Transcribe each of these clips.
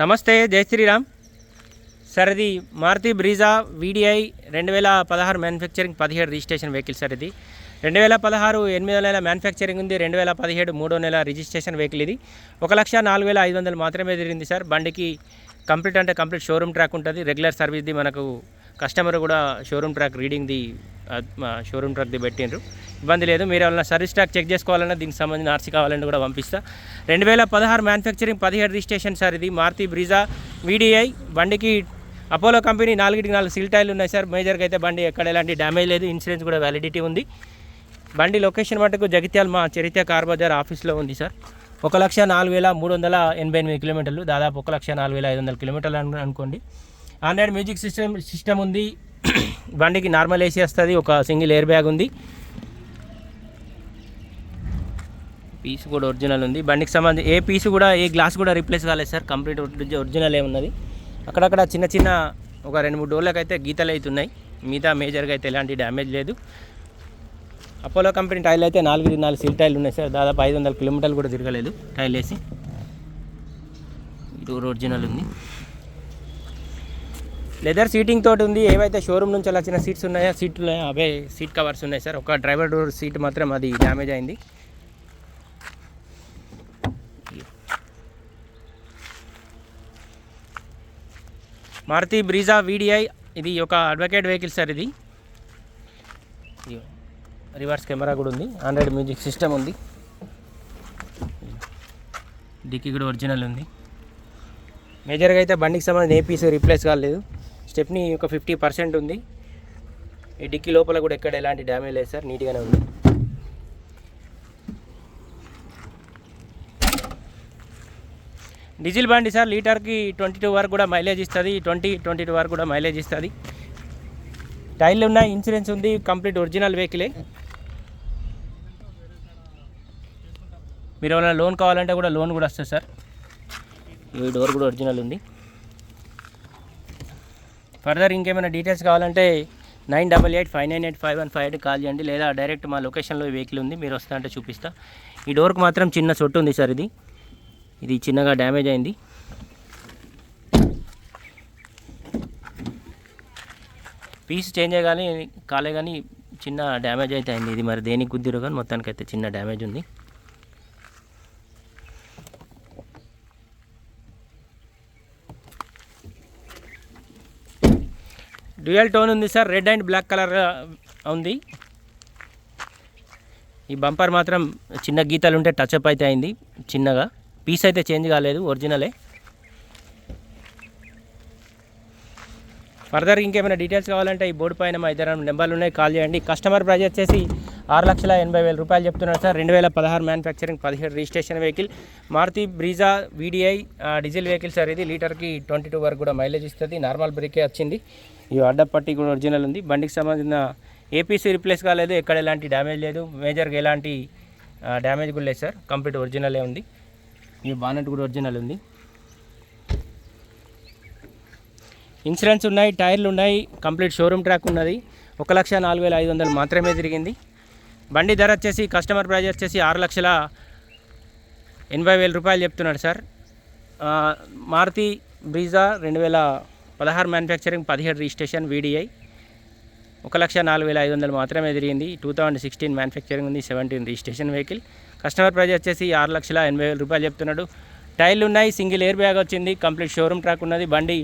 నమస్తే జై శ్రీరామ్. సార్ ఇది మారుతి బ్రీజా వీడిఐ రెండు వేల పదహారు మ్యానుఫ్యాక్చరింగ్ పదిహేడు రిజిస్ట్రేషన్ వెహికల్ సార్ ఇది రెండు వేల పదహారు ఎనిమిదో నెల మ్యానుఫ్యాక్చరింగ్ ఉంది రెండు వేల పదిహేడు మూడో నెల రిజిస్ట్రేషన్ వెహికల్ ఇది. ఒక లక్ష నాలుగు వేల ఐదు వందలు మాత్రమే తిరిగింది సార్. బండికి కంప్లీట్ అంటే కంప్లీట్ షోరూమ్ ట్రాక్ ఉంటుంది. రెగ్యులర్ సర్వీస్ది మనకు కస్టమర్ కూడా షోరూమ్ ట్రాక్ రీడింగ్ ది షోరూమ్ ట్రాక్ది పెట్టిండ్రు. ఇబ్బంది లేదు మీరు ఏమైనా సర్వీస్ ట్రాక్ చెక్ చేసుకోవాలన్నా దీనికి సంబంధించిన ఆర్సీ కావాలని కూడా పంపిస్తా. రెండు వేల పదహారు మ్యానుఫ్యాక్చరింగ్ పదిహేడు రిజిస్ట్రేషన్ సార్ ఇది. మారుతి బ్రిజా వీడిఐ బండికి అపోలో కంపెనీ నాలుగిటికి నాలుగు సిల్ టైర్లు ఉన్నాయి సార్ మేజర్గా అయితే బండి ఎక్కడ ఎలాంటి డ్యామేజ్ లేదు ఇన్సూరెన్స్ కూడా వ్యాలిడిటీ ఉంది. బండి లొకేషన్ మటుకు జగిత్యాల మా చరిత్ర కార్ బజార్ ఆఫీస్లో ఉంది సార్ ఒక లక్ష నాలుగు వేల మూడు వందల ఎనభై ఎనిమిది కిలోమీటర్లు దాదాపు ఒక లక్ష నాలుగు వేల ఐదు వందల కిలోమీటర్లు అనుకోండి. ఆండ్రాయిడ్ మ్యూజిక్ సిస్టమ్ సిస్టమ్ ఉంది. బండికి నార్మల్ ఏసీ వస్తుంది ఒక సింగిల్ ఎయిర్ బ్యాగ్ ఉంది. పీస్ కూడా ఒరిజినల్ ఉంది. బండికి సంబంధించి ఏ పీస్ కూడా ఏ గ్లాస్ కూడా రీప్లేస్ కాలేదు సార్. కంప్లీట్ ఒరిజినల్ ఏమున్నది. అక్కడక్కడ చిన్న చిన్న ఒక రెండు మూడు డోర్లకు అయితే గీతలు అవుతున్నాయి మిగతా మేజర్గా అయితే ఎలాంటి డ్యామేజ్ లేదు. అపోలో కంపెనీ టైల్ అయితే నాలుగు నాలుగు సీల్ టైర్లు ఉన్నాయి సార్. దాదాపు ఐదు వందల కిలోమీటర్లు కూడా తిరగలేదు టైల్ వేసి. డోర్ ఒరిజినల్ ఉంది. లెదర్ సీటింగ్ తోటి ఉంది. ఏవైతే షోరూమ్ నుంచి అలా చిన్న సీట్స్ ఉన్నాయో సీట్లు అవే సీట్ కవర్స్ ఉన్నాయి సార్. ఒక డ్రైవర్ డోర్ సీట్ మాత్రం అది డ్యామేజ్ అయింది. మారుతి బ్రీజా వీడిఐ ఇది ఒక అడ్వకేట్ వెహికల్ సార్ ఇది. ఇది రివర్స్ కెమెరా కూడా ఉంది. ఆండ్రాయిడ్ మ్యూజిక్ సిస్టమ్ ఉంది. డిక్కీ కూడా ఒరిజినల్ ఉంది. మేజర్గా అయితే బండికి సంబంధించిన ఏ పీస్ రీప్లేస్ కాలేదు. స్టెప్ని ఒక ఫిఫ్టీ పర్సెంట్ ఉంది. ఈ డిక్కీ లోపల కూడా ఎక్కడ ఎలాంటి డ్యామేజ్ లేదు సార్ నీట్గానే ఉంది. డీజిల్ బండి సార్ లీటర్కి ట్వంటీ టూ వరకు కూడా మైలేజ్ ఇస్తుంది ట్వంటీ ట్వంటీ టూ వరకు కూడా మైలేజ్ ఇస్తుంది. టైర్లు ఉన్నాయి ఇన్సూరెన్స్ ఉంది కంప్లీట్ ఒరిజినల్ వెహికలే. మీరు ఏమైనా లోన్ కావాలంటే కూడా లోన్ కూడా వస్తుంది సార్. ఈ డోర్ కూడా ఒరిజినల్ ఉంది. ఫర్దర్ ఇంకేమైనా డీటెయిల్స్ కావాలంటే nine double eight five nine eight five one five eight call చేయండి లేదా డైరెక్ట్ మా లొకేషన్లో వెహికల్ ఉంది మీరు వస్తా అంటే చూపిస్తా. ఈ డోర్కి మాత్రం చిన్న సొట్టు ఉంది సార్ ఇది. ఇది చిన్నగా డ్యామేజ్ అయింది. పీస్ చేంజ్ కానీ కాలే కానీ చిన్న డ్యామేజ్ అయితే అయింది. ఇది మరి దేనికి గుద్దిరో కానీ మొత్తానికి అయితే చిన్న డ్యామేజ్ ఉంది. డ్యూయల్ టోన్ ఉంది sir red and black colour ఉంది. ఈ బంపర్ మాత్రం చిన్న గీతలు ఉంటే టచ్ అప్ అయితే అయింది చిన్నగా. పీస్ అయితే చేంజ్ కాలేదు ఒరిజినలే. ఫర్దర్ ఇంకేమైనా డీటెయిల్స్ కావాలంటే ఈ బోర్డు పైన మా ఇద్దరు నెంబర్లు ఉన్నాయి కాల్ చేయండి. కస్టమర్ ప్రైజ్ వచ్చేసి ఆరు లక్షల ఎనభై వేల రూపాయలు చెప్తున్నారు సార్. రెండు వేల పదహారు మ్యానుఫ్యాక్చరింగ్ పదిహేడు registration vehicle Maruti Brezza VDI diesel vehicle sir ఇది లీటర్కి ట్వంటీ టూ వరకు కూడా మైలేజ్ ఇస్తుంది. నార్మల్ బ్రేకే వచ్చింది. ఈ అడ్డపట్టి కూడా ఒరిజినల్ ఉంది. బండికి సంబంధించిన ఏపీసీ రిప్లేస్ కాలేదు. ఎక్కడ ఎలాంటి డ్యామేజ్ లేదు. మేజర్గా ఎలాంటి డ్యామేజ్ కూడా లేదు సార్. కంప్లీట్ ఒరిజినలే ఉంది. ఈ బానెట్ కూడా ఒరిజినల్ ఉంది. ఇన్సూరెన్స్ ఉన్నాయి టైర్లు ఉన్నాయి. కంప్లీట్ షోరూమ్ ట్రాక్ ఉన్నది. ఒక లక్ష నాలుగు వేల ఐదు వందలు మాత్రమే తిరిగింది. బండి ధర వచ్చేసి కస్టమర్ ప్రైజ్ వచ్చేసి ఆరు లక్షల ఎనభై వేల రూపాయలు చెప్తున్నాడు సార్. మారుతి బ్రీజా రెండు వేల పదహారు మ్యానుఫ్యాక్చరింగ్ పదిహేడు రిజిస్ట్రేషన్ వీడిఐ ఒక లక్ష నాలుగు వేల ఐదు వందలు మాత్రమే తిరిగింది. టూ థౌజండ్ సిక్స్టీన్ మ్యానుఫ్యాక్చరింగ్ ఉంది seventeen registration vehicle customer price వచ్చేసి ఆరు లక్షల ఎనభై వేల రూపాయలు చెప్తున్నాడు. టైర్లు ఉన్నాయి సింగిల్ ఎయిర్ బ్యాగ్ వచ్చింది కంప్లీట్ షోరూమ్ ట్రాక్ ఉన్నది. బండి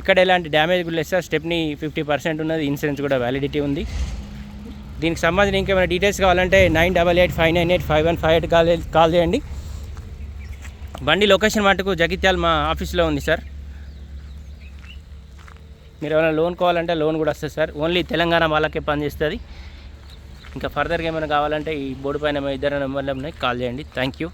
ఎక్కడ ఎలాంటి డ్యామేజ్ కూడా లేదు సార్. స్టెప్ని ఫిఫ్టీ పర్సెంట్ ఉన్నది. ఇన్సూరెన్స్ కూడా వ్యాలిడిటీ ఉంది. దీనికి సంబంధించిన ఇంకేమైనా డీటెయిల్స్ కావాలంటే nine double eight five nine eight five one five eight call call చేయండి. బండి లొకేషన్ మటుకు జగిత్యాల మా ఆఫీస్లో ఉంది సార్. మీరు ఏమైనా లోన్ కావాలంటే లోన్ కూడా వస్తుంది సార్. ఓన్లీ తెలంగాణ వాళ్ళకే పనిచేస్తుంది ఇంకా ఫర్దర్గా ఏమైనా కావాలంటే ఈ బోర్డు పైన మా ఇద్దరు నెంబర్లు ఉన్నాయి. కాల్ చేయండి. Thank you